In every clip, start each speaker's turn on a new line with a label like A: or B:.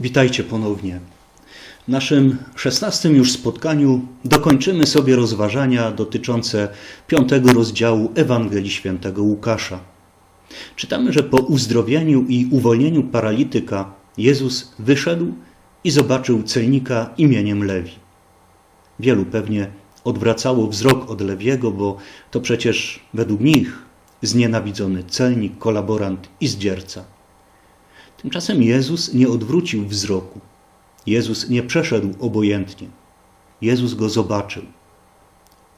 A: Witajcie ponownie. W naszym szesnastym już spotkaniu dokończymy sobie rozważania dotyczące piątego rozdziału Ewangelii Świętego Łukasza. Czytamy, że po uzdrowieniu i uwolnieniu paralityka Jezus wyszedł i zobaczył celnika imieniem Lewi. Wielu pewnie odwracało wzrok od Lewiego, bo to przecież według nich znienawidzony celnik, kolaborant i zdzierca. Tymczasem Jezus nie odwrócił wzroku. Jezus nie przeszedł obojętnie. Jezus go zobaczył.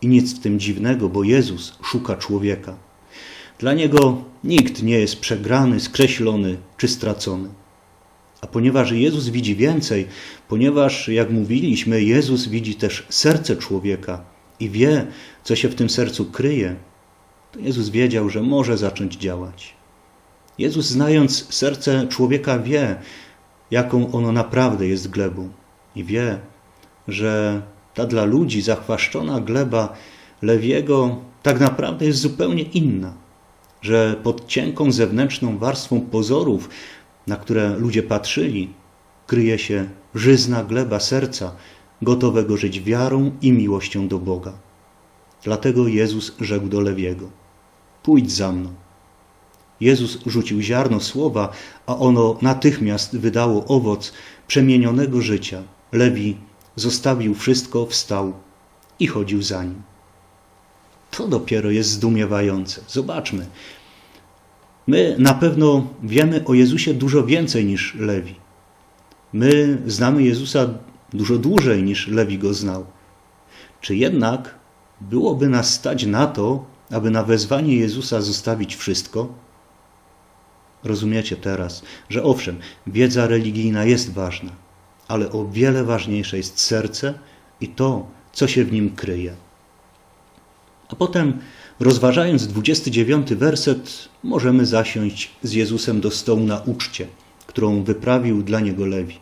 A: I nic w tym dziwnego, bo Jezus szuka człowieka. Dla niego nikt nie jest przegrany, skreślony czy stracony. A ponieważ Jezus widzi więcej, ponieważ, jak mówiliśmy, Jezus widzi też serce człowieka i wie, co się w tym sercu kryje, to Jezus wiedział, że może zacząć działać. Jezus, znając serce człowieka, wie, jaką ono naprawdę jest glebą. I wie, że ta dla ludzi zachwaszczona gleba Lewiego tak naprawdę jest zupełnie inna. Że pod cienką zewnętrzną warstwą pozorów, na które ludzie patrzyli, kryje się żyzna gleba serca, gotowego żyć wiarą i miłością do Boga. Dlatego Jezus rzekł do Lewiego: Pójdź za mną. Jezus rzucił ziarno słowa, a ono natychmiast wydało owoc przemienionego życia. Lewi zostawił wszystko, wstał i chodził za nim. To dopiero jest zdumiewające. Zobaczmy. My na pewno wiemy o Jezusie dużo więcej niż Lewi. My znamy Jezusa dużo dłużej niż Lewi go znał. Czy jednak byłoby nas stać na to, aby na wezwanie Jezusa zostawić wszystko? Rozumiecie teraz, że owszem, wiedza religijna jest ważna, ale o wiele ważniejsze jest serce i to, co się w nim kryje. A potem, rozważając 29 werset, możemy zasiąść z Jezusem do stołu na uczcie, którą wyprawił dla niego Lewi.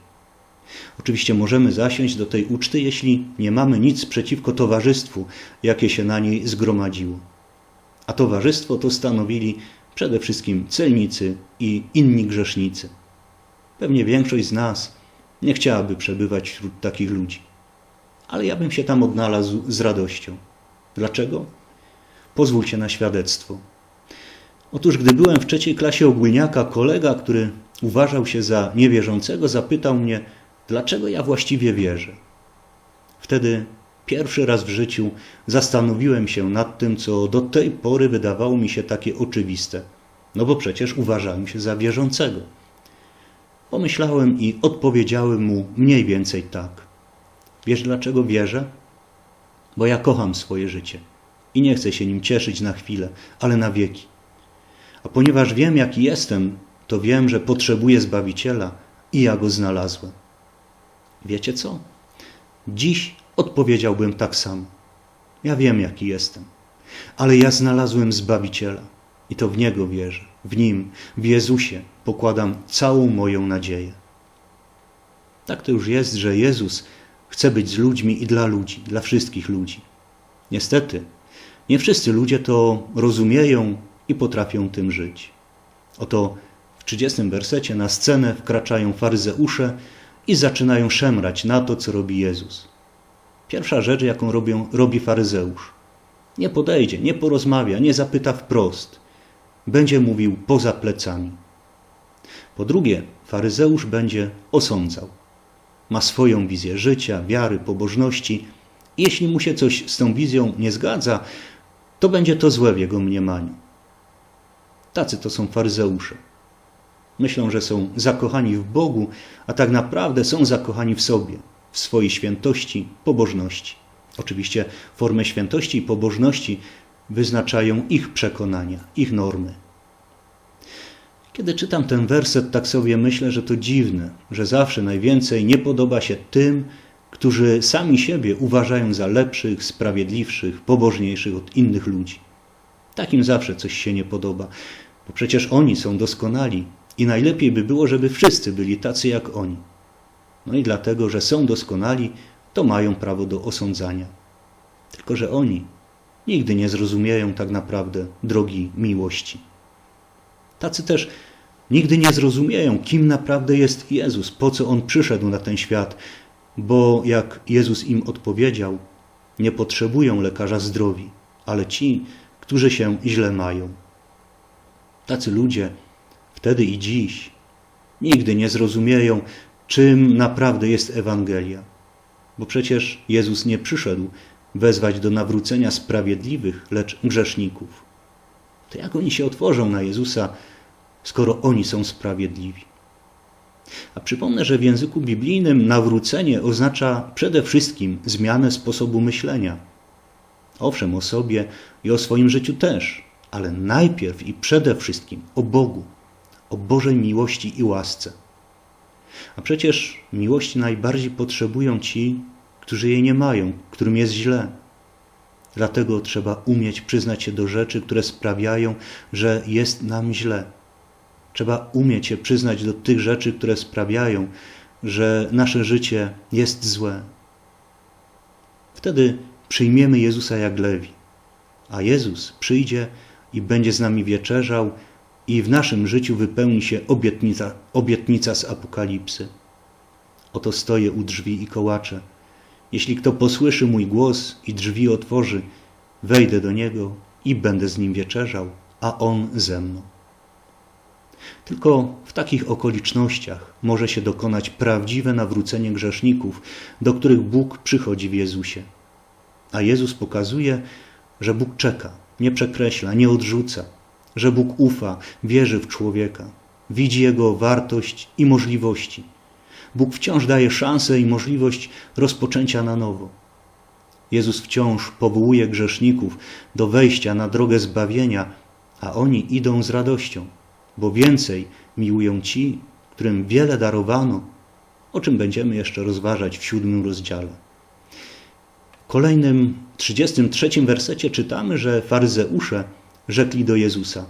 A: Oczywiście możemy zasiąść do tej uczty, jeśli nie mamy nic przeciwko towarzystwu, jakie się na niej zgromadziło. A towarzystwo to stanowili przede wszystkim celnicy i inni grzesznicy. Pewnie większość z nas nie chciałaby przebywać wśród takich ludzi, ale ja bym się tam odnalazł z radością. Dlaczego? Pozwólcie na świadectwo. Otóż, gdy byłem w trzeciej klasie ogólniaka, kolega, który uważał się za niewierzącego, zapytał mnie, dlaczego ja właściwie wierzę. Wtedy Pierwszy raz w życiu zastanowiłem się nad tym, co do tej pory wydawało mi się takie oczywiste, no bo przecież uważałem się za wierzącego. Pomyślałem i odpowiedziałem mu mniej więcej tak. Wiesz dlaczego wierzę? Bo ja kocham swoje życie i nie chcę się nim cieszyć na chwilę, ale na wieki. A ponieważ wiem, jaki jestem, to wiem, że potrzebuję Zbawiciela i ja go znalazłem. Wiecie co? Dziś odpowiedziałbym tak samo. Ja wiem, jaki jestem, ale ja znalazłem Zbawiciela i to w Niego wierzę. W Nim, w Jezusie pokładam całą moją nadzieję. Tak to już jest, że Jezus chce być z ludźmi i dla ludzi, dla wszystkich ludzi. Niestety, nie wszyscy ludzie to rozumieją i potrafią tym żyć. Oto w 30 wersecie na scenę wkraczają faryzeusze i zaczynają szemrać na to, co robi Jezus. Pierwsza rzecz, jaką robią, robi faryzeusz. Nie podejdzie, nie porozmawia, nie zapyta wprost. Będzie mówił poza plecami. Po drugie, faryzeusz będzie osądzał. Ma swoją wizję życia, wiary, pobożności. Jeśli mu się coś z tą wizją nie zgadza, to będzie to złe w jego mniemaniu. Tacy to są faryzeusze. Myślą, że są zakochani w Bogu, a tak naprawdę są zakochani w sobie w swojej świętości, pobożności. Oczywiście formę świętości i pobożności wyznaczają ich przekonania, ich normy. Kiedy czytam ten werset, tak sobie myślę, że to dziwne, że zawsze najwięcej nie podoba się tym, którzy sami siebie uważają za lepszych, sprawiedliwszych, pobożniejszych od innych ludzi. Takim zawsze coś się nie podoba, bo przecież oni są doskonali i najlepiej by było, żeby wszyscy byli tacy jak oni. No i dlatego, że są doskonali, to mają prawo do osądzania. Tylko, że oni nigdy nie zrozumieją tak naprawdę drogi miłości. Tacy też Nigdy nie zrozumieją, kim naprawdę jest Jezus, po co On przyszedł na ten świat, bo jak Jezus im odpowiedział, nie potrzebują lekarza zdrowi, ale ci, którzy się źle mają. Tacy ludzie wtedy i dziś nigdy nie zrozumieją, czym naprawdę jest Ewangelia. Bo przecież Jezus nie przyszedł wezwać do nawrócenia sprawiedliwych, lecz grzeszników. To jak oni się otworzą na Jezusa, skoro oni są sprawiedliwi? A przypomnę, że w języku biblijnym nawrócenie oznacza przede wszystkim zmianę sposobu myślenia. Owszem, o sobie i o swoim życiu też, ale najpierw i przede wszystkim o Bogu, o Bożej miłości i łasce. A przecież miłości najbardziej potrzebują ci, którzy jej nie mają, którym jest źle. Dlatego trzeba umieć przyznać się do rzeczy, które sprawiają, że jest nam źle. Trzeba umieć się przyznać do tych rzeczy, które sprawiają, że nasze życie jest złe. Wtedy przyjmiemy Jezusa jak lewi, a Jezus przyjdzie i będzie z nami wieczerzał i w naszym życiu wypełni się obietnica, obietnica z Apokalipsy. Oto stoję u drzwi i kołaczę. Jeśli kto posłyszy mój głos i drzwi otworzy, wejdę do niego i będę z nim wieczerzał, a on ze mną. Tylko w takich okolicznościach może się dokonać prawdziwe nawrócenie grzeszników, do których Bóg przychodzi w Jezusie. A Jezus pokazuje, że Bóg czeka, nie przekreśla, nie odrzuca, że Bóg ufa, wierzy w człowieka, widzi jego wartość i możliwości. Bóg wciąż daje szansę i możliwość rozpoczęcia na nowo. Jezus wciąż powołuje grzeszników do wejścia na drogę zbawienia, a oni idą z radością bo więcej miłują ci, którym wiele darowano, o czym będziemy jeszcze rozważać w siódmym rozdziale. W kolejnym, 33 wersecie czytamy, że faryzeusze rzekli do Jezusa.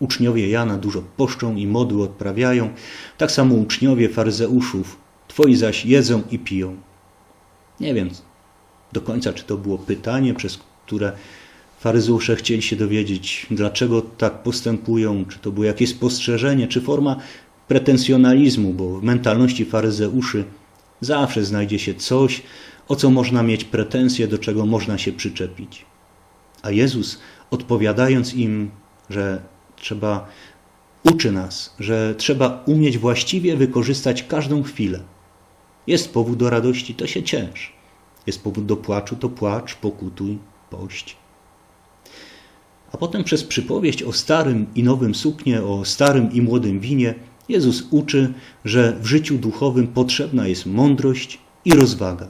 A: Uczniowie Jana dużo poszczą i modły odprawiają, tak samo uczniowie faryzeuszów, twoi zaś jedzą i piją. Nie wiem do końca, czy to było pytanie, przez które Faryzeusze chcieli się dowiedzieć, dlaczego tak postępują, czy to było jakieś spostrzeżenie, czy forma pretensjonalizmu, bo w mentalności faryzeuszy zawsze znajdzie się coś, o co można mieć pretensje, do czego można się przyczepić. A Jezus, odpowiadając im, że trzeba, uczy nas, że trzeba umieć właściwie wykorzystać każdą chwilę. Jest powód do radości, to się ciesz. Jest powód do płaczu, to płacz, pokutuj, pość. A potem przez przypowieść o starym i nowym suknie, o starym i młodym winie, Jezus uczy, że w życiu duchowym potrzebna jest mądrość i rozwaga,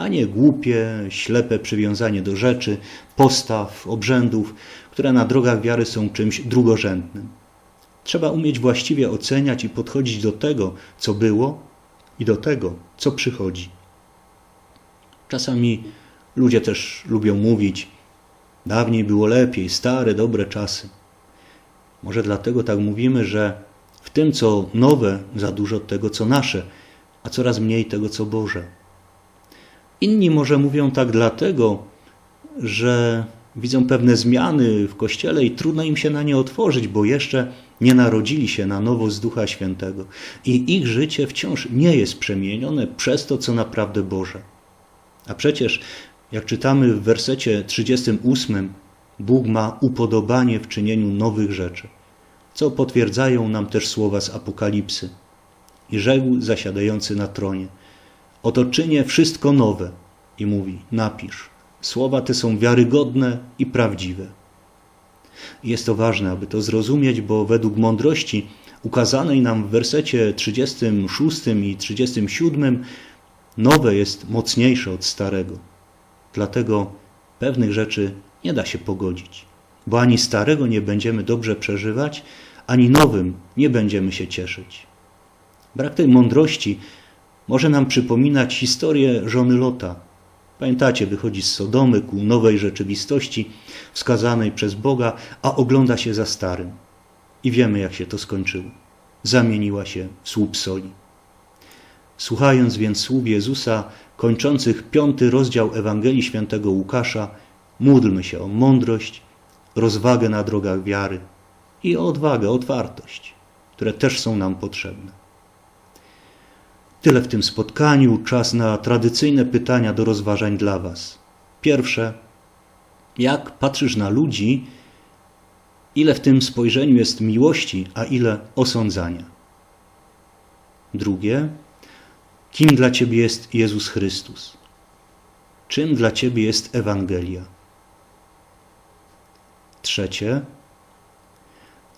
A: a nie głupie, ślepe przywiązanie do rzeczy, postaw, obrzędów, które na drogach wiary są czymś drugorzędnym. Trzeba umieć właściwie oceniać i podchodzić do tego, co było i do tego, co przychodzi. Czasami ludzie też lubią mówić, Dawniej było lepiej, stare, dobre czasy. Może dlatego tak mówimy, że w tym, co nowe, za dużo tego, co nasze, a coraz mniej tego, co Boże. Inni może mówią tak dlatego, że widzą pewne zmiany w Kościele i trudno im się na nie otworzyć, bo jeszcze nie narodzili się na nowo z Ducha Świętego i ich życie wciąż nie jest przemienione przez to, co naprawdę Boże. A przecież jak czytamy w wersecie 38, Bóg ma upodobanie w czynieniu nowych rzeczy, co potwierdzają nam też słowa z Apokalipsy. I rzekł zasiadający na tronie: Oto czynię wszystko nowe. I mówi: Napisz. Słowa te są wiarygodne i prawdziwe. Jest to ważne, aby to zrozumieć, bo według mądrości ukazanej nam w wersecie 36 i 37 nowe jest mocniejsze od starego. Dlatego pewnych rzeczy nie da się pogodzić, bo ani starego nie będziemy dobrze przeżywać, ani nowym nie będziemy się cieszyć. Brak tej mądrości może nam przypominać historię żony Lota. Pamiętacie, wychodzi z Sodomy ku nowej rzeczywistości wskazanej przez Boga, a ogląda się za starym. I wiemy, jak się to skończyło. Zamieniła się w słup soli. Słuchając więc słów Jezusa, kończących piąty rozdział Ewangelii Świętego Łukasza, módlmy się o mądrość, rozwagę na drogach wiary i o odwagę, otwartość, które też są nam potrzebne. Tyle w tym spotkaniu. Czas na tradycyjne pytania do rozważań dla Was. Pierwsze. Jak patrzysz na ludzi, ile w tym spojrzeniu jest miłości, a ile osądzania? Drugie. Kim dla Ciebie jest Jezus Chrystus? Czym dla Ciebie jest Ewangelia? Trzecie.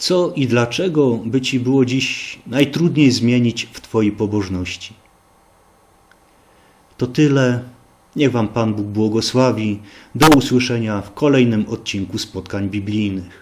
A: Co i dlaczego by Ci było dziś najtrudniej zmienić w Twojej pobożności? To tyle. Niech Wam Pan Bóg błogosławi. Do usłyszenia w kolejnym odcinku spotkań biblijnych.